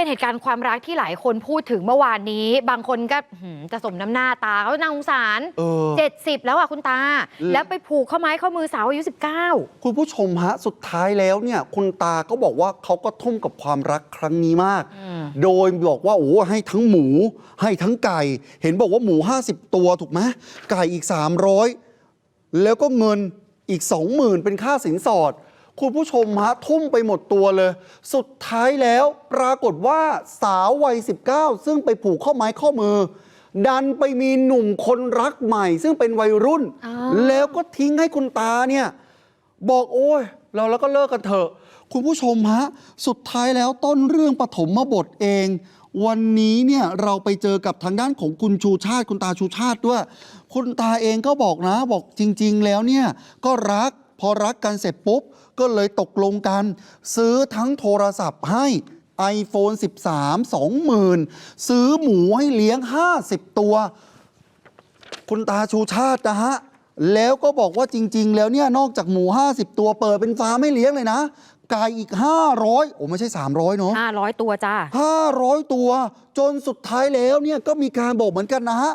เป็นเหตุการณ์ความรักที่หลายคนพูดถึงเมื่อวานนี้ บางคนก็หืมจะสมน้ำหน้าตาเขานางสงสารเออ70แล้วอะคุณตาอืมแล้วไปผูกข้อไม้ข้อมือสาวอายุ 19 คุณผู้ชมฮะ สุดท้ายแล้วเนี่ย คุณตาก็บอกว่าเขาก็ทุ่มกับความรักครั้งนี้มากอืมโดยบอกว่าโอ้ให้ทั้งหมู ให้ทั้งไก่ เห็นบอกว่าหมู 50 ตัวถูกไหมไก่อีก 300 แล้วก็เงินอีก 20,000 เป็นค่าสินสอด คุณผู้ชมฮะทุ่มไปหมดตัวเลย สุดท้ายแล้วปรากฏว่าสาววัย 19 ซึ่งไปผูกข้อไม้ข้อมือ ดันไปมีหนุ่มคนรักใหม่ ซึ่งเป็นวัยรุ่นอ้าวแล้วก็ทิ้งให้คุณตาเนี่ย บอกโอ้ย เราแล้วก็เลิกกันเถอะ คุณผู้ชมฮะ สุดท้ายแล้วต้นเรื่องปฐมบทเอง วันนี้เนี่ยเราไปเจอกับทางด้านของคุณชูชาติ คุณตาชูชาติด้วย คุณตาเองก็บอกนะบอกจริง ๆ แล้วเนี่ยก็รัก พอรักกันเสร็จปุ๊บ ก็เลยตกลงกัน ซื้อทั้งโทรศัพท์ให้ iPhone 13 20,000 ซื้อหมูให้เลี้ยง 50 ตัว คุณตาชูชาตินะฮะ แล้วก็บอกว่าจริง ๆ แล้วเนี่ยนอกจากหมู 50 ตัวเปิดเป็นฟาร์มให้เลี้ยงเลยนะไก่อีก 500 โอ้ไม่ใช่ 300 เนาะ500 ตัวจ้า500 ตัว จนสุดท้ายแล้วเนี่ยก็มีการบอกเหมือนกันนะฮะ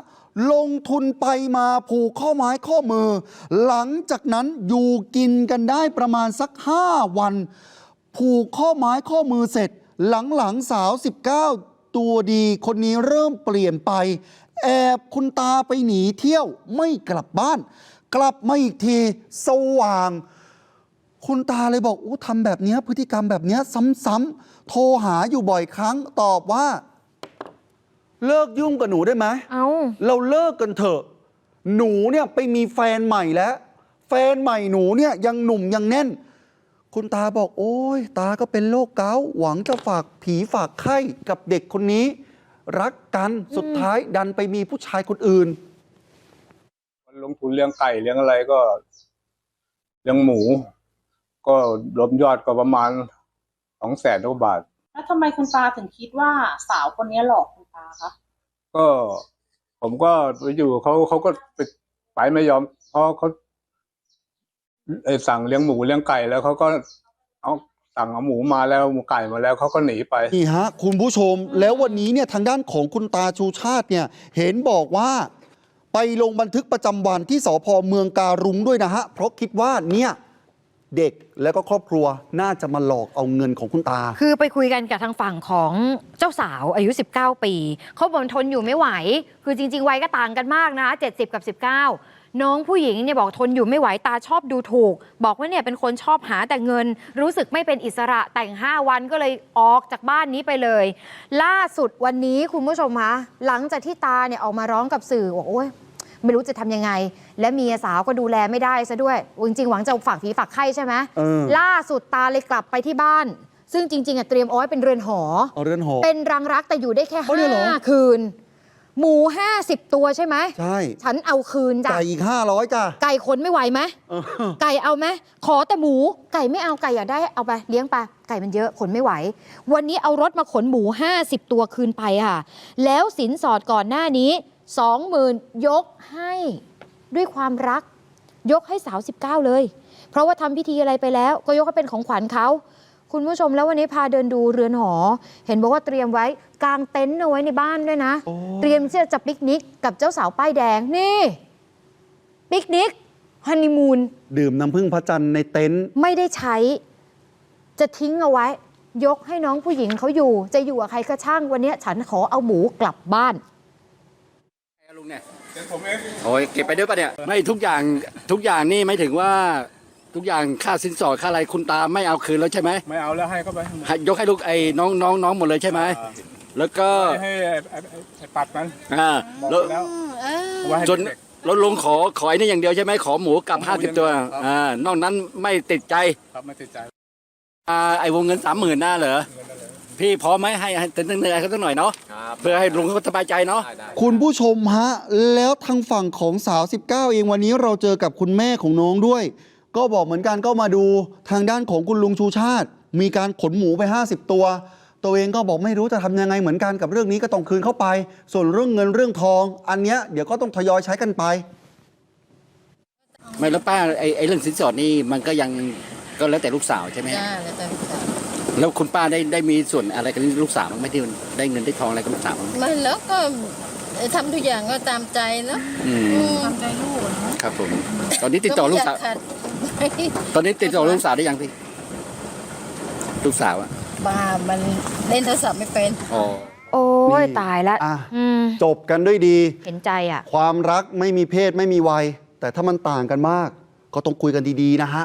ลงทุนไปมาผูกข้อไม้ข้อมือ หลังจากนั้นอยู่กินกันได้ประมาณสัก 5 วัน ผูกข้อไม้ข้อมือเสร็จ หลังๆสาว 19 ตัวดีคนนี้เริ่มเปลี่ยนไป แอบคุณตาไปหนีเที่ยวไม่กลับบ้าน กลับมาอีกทีสว่าง คุณตาเลยบอกอู้ทำแบบนี้พฤติกรรมแบบนี้ซ้ำๆโทรหาอยู่บ่อยครั้งตอบว่า เลิกยุ่งกับหนูได้ไหมเอา เราเลิกกันเถอะ หนูเนี่ยไปมีแฟนใหม่แล้ว แฟนใหม่หนูเนี่ยยังหนุ่มยังแน่น คุณตาบอกโอ้ยตาก็เป็นโรคเกาต์หวังจะฝากผีฝากไข้กับเด็กคนนี้ รักกันสุดท้ายดันไปมีผู้ชายคนอื่น มันลงทุนเลี้ยงไก่เลี้ยงอะไรก็เลี้ยงหมู ก็รวมยอดก็ประมาณสองแสนกว่าบาท แล้วทำไมคุณตาถึงคิดว่าสาวคนนี้หลอกคุณตาคะก็ผมก็ไปอยู่เขาเขาก็ไปไปไม่ยอมเพราะเขาเอ่อสั่งเลี้ยงหมูเลี้ยงไก่แล้วเขาก็เอาสั่งเอาหมูมาแล้วหมูไก่มาแล้วเขาก็หนีไปนี่ฮะ คุณผู้ชมแล้ววันนี้เนี่ยทางด้านของคุณตาชูชาติเนี่ย เห็นบอกว่า ไปลงบันทึกประจำวันที่สพเมืองการุงด้วยนะฮะ เพราะคิดว่าเนี่ย เด็กแล้วก็ครอบครัวน่าจะมาหลอกเอาเงินของคุณตา คือไปคุยกันกับทางฝั่งของเจ้าสาวอายุ 19 ปี เขาบอกทนอยู่ไม่ไหว คือจริง ๆ วัยก็ต่างกันมากนะ70 กับ 19 น้องผู้หญิงเนี่ยบอกทนอยู่ไม่ไหวตาชอบดูถูก บอกว่าเนี่ยเป็นคนชอบหาแต่เงิน รู้สึกไม่เป็นอิสระแต่ง 5 วันก็เลยออกจากบ้านนี้ไปเลย ล่าสุดวันนี้คุณผู้ชมคะหลังจากที่ตาเนี่ยออกมาร้องกับสื่อบอกโอ้ย ไม่รู้จะทำยังไง และเมียสาวก็ดูแลไม่ได้ซะด้วยจริงๆหวังจะฝากผีฝากไข้ใช่ไหมเออ ล่าสุดตาเลยกลับไปที่บ้าน ซึ่งจริงๆอะเตรียมเอาไว้เป็นเรือนหอ เอาเรือนหอ เป็นรังรักแต่อยู่ได้แค่เอาเลยเหรอ ห้าคืน หมู50ตัวใช่ไหมใช่ฉันเอาคืนจ้ะไก่อีก500จ้ะไก่ขนไม่ไหวไหม เออ ไก่เอาไหมขอแต่หมูไก่ไม่เอาไก่อยากได้เอาไปเลี้ยงไปไก่มันเยอะขนไม่ไหว วันนี้เอารถมาขนหมู 50 ตัวคืนไปค่ะ แล้วสินสอดก่อนหน้านี้ 20,000ยกให้ด้วยความรัก ยกให้สาว19เลย เพราะว่าทำพิธีอะไรไปแล้ว ก็ยกให้เป็นของขวัญเขาคุณผู้ชมแล้ววันนี้พาเดินดูเรือนหอ เห็นบอกว่าเตรียมไว้กางเต็นท์เอาไว้ในบ้านด้วยนะโอ้เตรียมที่จะปิกนิกกับเจ้าสาวป้ายแดงนี่ปิกนิกฮันนีมูนดื่มน้ำพึ่งพระจันทร์ในเต็นท์ไม่ได้ใช้ จะทิ้งเอาไว้ ยกให้น้องผู้หญิงเขาอยู่ จะอยู่กับใครก็ช่างวันนี้ฉันขอเอาหมูกลับบ้านลุ งเนี่ยผมเองโอ้ยเก็บไปด้วยปะเนี่ย ไม่ทุกอย่างทุกอย่างนี่ไม่ถึงว่าทุกอย่างค่าสินสอดค่าอะไรคุณตาไม่เอาคืนแล้วใช่ไหมไม่เอาแล้วให้เขาไปให้ยกให้ลูกไอ้น้องน้องน้องหมดเลยใช่ไหมแล้วก็ให้ไอ้ไอ้ไอ้ปัดมันอ่าบอกแล้วไปแล้วว่าให้จนเด็กแล้วลุงขอขอไอ้นี่อย่างเดียวใช่ไหมขอหมูกลับขอหมูห้าสิบตัวอย่างเดียวครับอ่านอกนั้นไม่ติดใจๆครับไม่ติดใจอ่าไอ้วงเงินสามหมื่นน่าเหรอ พี่พร้อมไหมให้ให้เต็มเนื้อเขาสักหน่อยเนาะเพื่อให้ลุงเขาสบายใจเนาะคุณผู้ชมฮะ แล้วทางฝั่งของสาว 19 เองวันนี้เราเจอกับคุณแม่ของน้องด้วย ก็บอกเหมือนกันก็มาดูทางด้านของคุณลุงชูชาติ มีการขนหมูไป 50 ตัว ตัวเองก็บอกไม่รู้จะทำยังไงเหมือนกันกับเรื่องนี้ก็ต้องคืนเข้าไป ส่วนเรื่องเงินเรื่องทอง อันเนี้ยเดี๋ยวก็ต้องทยอยใช้กันไป ไม่แล้วป้าไอ้ไอ้เรื่องสินสอดนี่มันก็ยังก็แล้วแต่ลูกสาวใช่ไหมฮะจ้าแล้วแต่ลูกสาว แล้วคุณป้าได้ได้มีส่วนอะไรกับลูกสาวบ้างไหมที่ได้เงินได้ทองอะไรกับลูกสาวบ้างไหมไม่แล้วก็ทำทุกอย่างก็ตามใจเนอะอืมอืมตามใจลูกอะเนาะครับผม ตอนนี้ติดต่อลูกสาว ไม่อยขัดตอนนี้ติดต่อลูกสาวได้ยังพี่ลูกสาวอะบ้ามันเล่นโทรศัพท์ไม่เป็น อ๋อ โอ้ยนี่ตายแล้วอะ อืมจบกันด้วยดี เห็นใจอะ ความรักไม่มีเพศไม่มีวัย แต่ถ้ามันต่างกันมาก ก็ต้องคุยกันดี ๆ นะฮะ